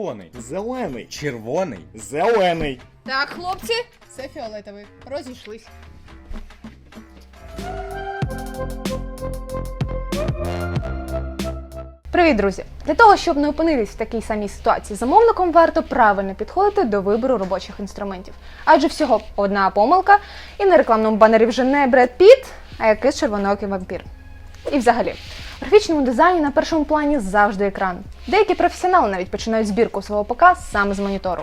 червоний, Зелений. червоний. Зелений. Так, хлопці, це фіолетовий. Розійшлись. Привіт, друзі! Для того, щоб не опинитись в такій самій ситуації, замовником варто правильно підходити до вибору робочих інструментів. Адже всього одна помилка, і на рекламному банері вже не Бред Піт, а якийсь червоноокий вампір. І взагалі, графічному дизайні на першому плані завжди екран. Деякі професіонали навіть починають збірку свого ПК саме з монітору.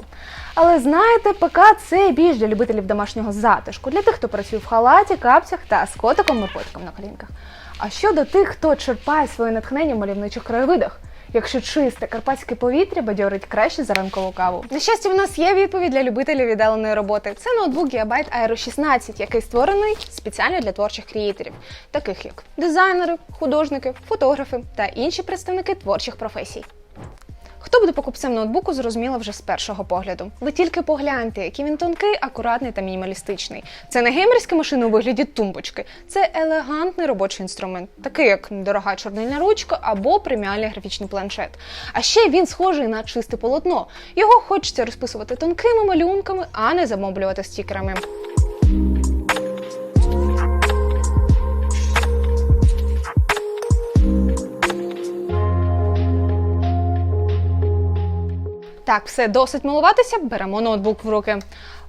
Але знаєте, ПК це більш для любителів домашнього затишку, для тих, хто працює в халаті, капцях та з котиком і котиком на колінках. А щодо тих, хто черпає своє натхнення в мальовничих краєвидах, якщо чисте карпатське повітря бадьорить краще за ранкову каву. На щастя, в нас є відповідь для любителів віддаленої роботи. Це ноутбук Gigabyte Aero 16, який створений спеціально для творчих креаторів, таких як дизайнери, художники, фотографи та інші представники творчих професій. Хто буде покупцем ноутбуку, зрозуміло вже з першого погляду. Ви тільки погляньте, який він тонкий, акуратний та мінімалістичний. Це не геймерська машина у вигляді тумбочки, це елегантний робочий інструмент, такий як дорога чорнильна ручка або преміальний графічний планшет. А ще він схожий на чисте полотно. Його хочеться розписувати тонкими малюнками, а не замоблювати стікерами. Так, все досить милуватися, беремо ноутбук в руки.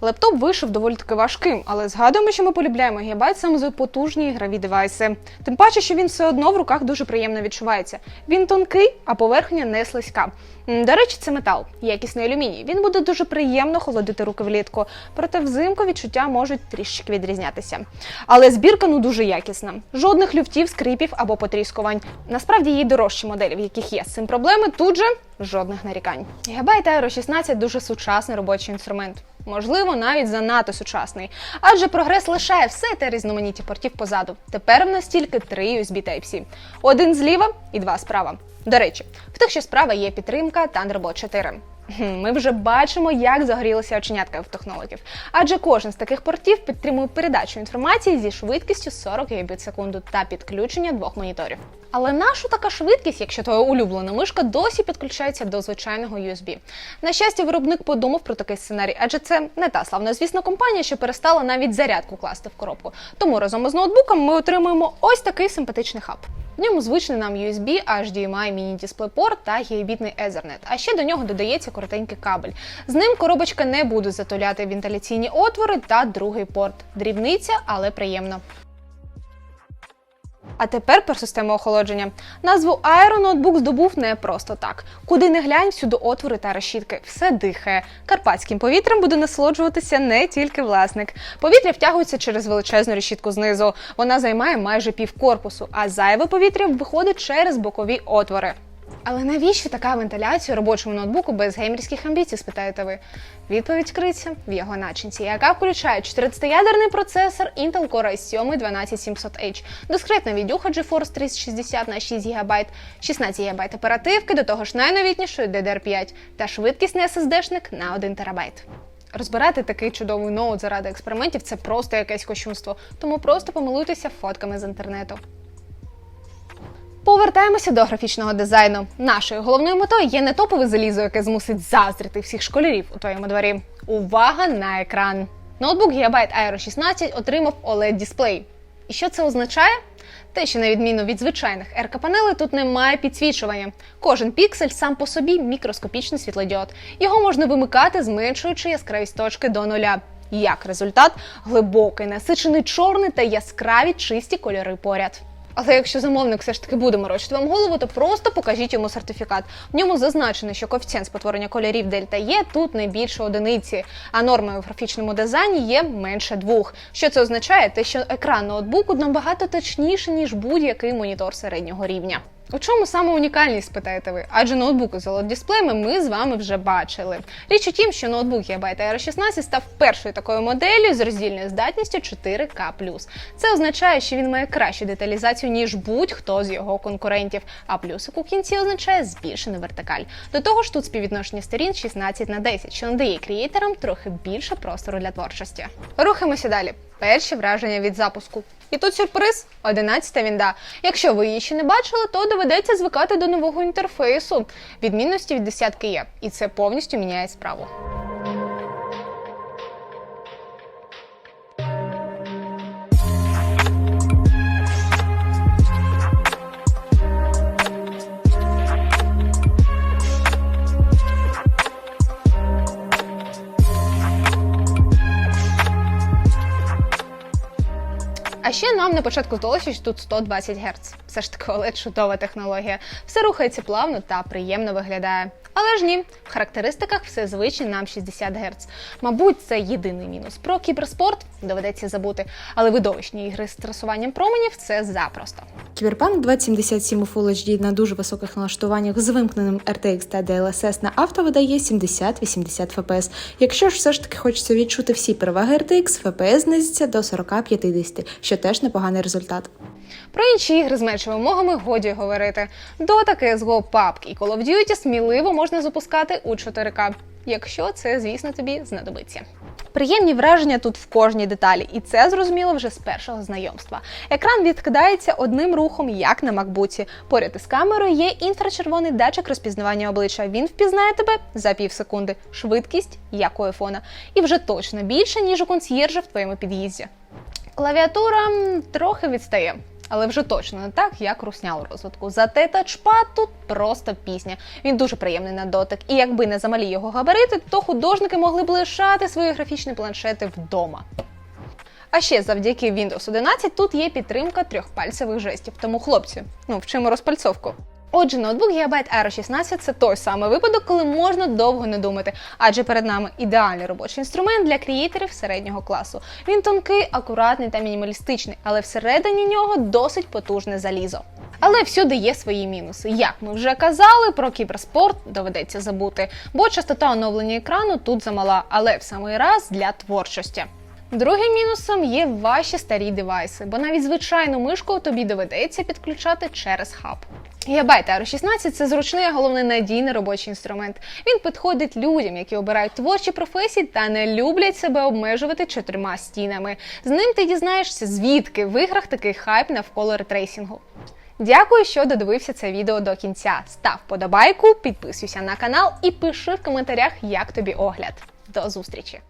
Лептоп вийшов доволі таки важким, але згадуємо, що ми полюбляємо гігабайт саме за потужні ігрові девайси. Тим паче, що він все одно в руках дуже приємно відчувається. Він тонкий, а поверхня не слизька. До речі, це метал, якісний алюміній. Він буде дуже приємно холодити руки влітку, проте взимку відчуття можуть трішки відрізнятися. Але збірка ну дуже якісна. Жодних люфтів, скрипів або потріскувань. Насправді є дорожчі моделі, в яких є з цим проблеми. Тут же жодних нарікань. Gigabyte Aero 16 дуже сучасний робочий інструмент. Можливо, навіть занадто сучасний. Адже прогрес лишає все те різноманіття портів позаду. Тепер в нас тільки три USB Type-C. Один зліва і два справа. До речі, в тих, що справа є підтримка Thunderbolt 4. Ми вже бачимо, як загорілися оченятка в технологів. Адже кожен з таких портів підтримує передачу інформації зі швидкістю 40 Гбіт секунду та підключення двох моніторів. Але нашу така швидкість, якщо твоя улюблена мишка досі підключається до звичайного USB. На щастя, виробник подумав про такий сценарій, адже це не та славна звісна компанія, що перестала навіть зарядку класти в коробку. Тому разом із ноутбуком ми отримуємо ось такий симпатичний хаб. В ньому звичний нам USB, HDMI, міні-дисплейпорт та гігабітний Ethernet. А ще до нього додається коротенький кабель. З ним коробочка не буде затуляти вентиляційні отвори та другий порт. Дрібниця, але приємно. А тепер про систему охолодження. Назву аеронотбук здобув не просто так. Куди не глянь, всюди отвори та решітки. Все дихає. Карпатським повітрям буде насолоджуватися не тільки власник. Повітря втягується через величезну решітку знизу. Вона займає майже пів корпусу, а зайве повітря виходить через бокові отвори. Але навіщо така вентиляція у робочому ноутбуку без геймерських амбіцій, спитаєте ви? Відповідь криється в його начинці, яка включає 14-ядерний процесор Intel Core i7 12700H, дискретна відюха GeForce 3060 на 6 ГБ, 16 ГБ оперативки, до того ж найновітнішої DDR5 та швидкісний SSD-шник на 1 ТБ. Розбирати такий чудовий ноут заради експериментів це просто якесь кощунство, тому просто помилуйтеся фотками з інтернету. Повертаємося до графічного дизайну. Нашою головною метою є не топове залізо, яке змусить заздрити всіх школярів у твоєму дворі. Увага на екран! Ноутбук Gigabyte Aero 16 отримав oled дисплей. І що це означає? Те, що на відміну від звичайних РК-панелей, тут немає підсвічування. Кожен піксель сам по собі мікроскопічний світлодіод. Його можна вимикати, зменшуючи яскравість точки до нуля. Як результат, глибокий, насичений чорний та яскраві чисті кольори поряд. Але якщо замовник все ж таки буде морочити вам голову, то просто покажіть йому сертифікат. В ньому зазначено, що коефіцієнт спотворення кольорів дельта Є тут не більше одиниці, а нормою в графічному дизайні є менше двох. Що це означає? Те, що екран ноутбуку набагато точніше, ніж будь-який монітор середнього рівня. У чому саме унікальність, спитаєте ви? Адже ноутбуки з OLED-дисплеями ми з вами вже бачили. Річ у тім, що ноутбук Gigabyte Aero 16 став першою такою моделлю з роздільною здатністю 4К+. Це означає, що він має кращу деталізацію, ніж будь-хто з його конкурентів. А плюсик у кінці означає збільшену вертикаль. До того ж, тут співвідношення сторін 16 на 10, що надає креаторам трохи більше простору для творчості. Рухаємося далі. Перші враження від запуску. І тут сюрприз 11 вінда. Якщо ви її ще не бачили, то доведеться звикати до нового інтерфейсу. Відмінності від десятки є, і це повністю міняє справу. Ще нам на початку здалося, що тут 120 Гц. Все ж таки OLED чудова технологія. Все рухається плавно та приємно виглядає. Але ж ні, в характеристиках все звичне нам 60 Гц. Мабуть, це єдиний мінус. Про кіберспорт доведеться забути, але видовищні ігри з трасуванням променів це запросто. Кіберпанк 2077 у Full HD на дуже високих налаштуваннях з вимкненим RTX та DLSS на авто видає 70-80 FPS. Якщо ж все ж таки хочеться відчути всі переваги RTX, FPS знизиться до 40-50, що теж непоганий результат. Про інші ігри з меншими вимогами годі говорити. Dota, CSGO, PUBG і Call of Duty сміливо можна запускати у 4К, якщо це, звісно, тобі знадобиться. Приємні враження тут в кожній деталі, і це зрозуміло вже з першого знайомства. Екран відкидається одним рухом, як на макбуці. Поряд із камерою є інфрачервоний датчик розпізнавання обличчя. Він впізнає тебе за пів секунди. Швидкість як у айфона. І вже точно більше, ніж у консьєржа в твоєму під'їзді. Клавіатура трохи відстає. Але вже точно не так, як русня у розвитку. Зате тачпад тут просто пісня. Він дуже приємний на дотик. І якби не замалі його габарити, то художники могли б лишати свої графічні планшети вдома. А ще завдяки Windows 11 тут є підтримка трьохпальцевих жестів. Тому, хлопці, ну вчимо розпальцовку. Отже, ноутбук Gigabyte Aero 16 це той самий випадок, коли можна довго не думати, адже перед нами ідеальний робочий інструмент для креаторів середнього класу. Він тонкий, акуратний та мінімалістичний, але всередині нього досить потужне залізо. Але всюди є свої мінуси. Як ми вже казали, про кіберспорт доведеться забути, бо частота оновлення екрану тут замала, але в самий раз для творчості. Другим мінусом є ваші старі девайси, бо навіть звичайну мишку тобі доведеться підключати через хаб. Gigabyte Aero 16 – це зручний, а головне надійний робочий інструмент. Він підходить людям, які обирають творчі професії та не люблять себе обмежувати чотирма стінами. З ним ти дізнаєшся, звідки в іграх такий хайп навколо ретрейсінгу. Дякую, що додивився це відео до кінця. Став подобайку, підписуйся на канал і пиши в коментарях, як тобі огляд. До зустрічі!